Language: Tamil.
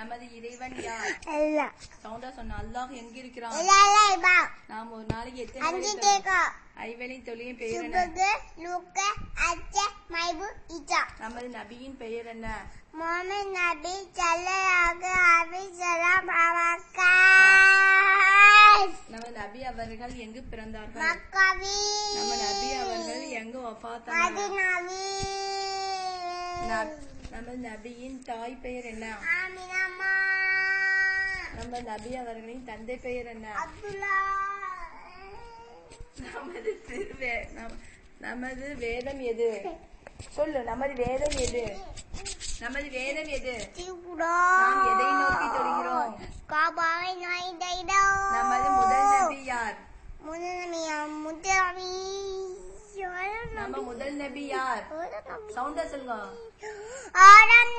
நமது இறைவன் யார்? சவுண்டா சொன்ன அல்லாஹ் எங்க இருக்கிறான்? நாம் ஒரு நாளைக்கு எத்தனை ஐவேளை தொழிலின் பெயர் என்ன? சுபகு லுக்க அச்ச மைபு இச்சா. நமது நபியின் பெயர் என்ன? முகமது நபி அலைஹி வஸல்லம் அவர்கள். நமது நபி அவர்கள் எங்கு பிறந்தார்கள்? மக்கவி. நம்ம நபி அவர்கள் எங்கு வஃபாத்தானார் மதினாவி. நப்- நமது நபியின் தாய் பெயர் என்ன? நமது நபி அவர்களின் தந்தை பெயர் என்ன? நமது திருவே நம்- நமது வேதம் எது? சொல்லு நமது வேதம் எது? நமது வேதம் எது? நாம் எதை நோக்கி தொழுகிறோம்? காபாவை நமது முதல் நபி யார்? முதலமியா முதலமி நம்ம முதல் நபி யார்? சவுண்டா சொல்லுங்க. ஆரம்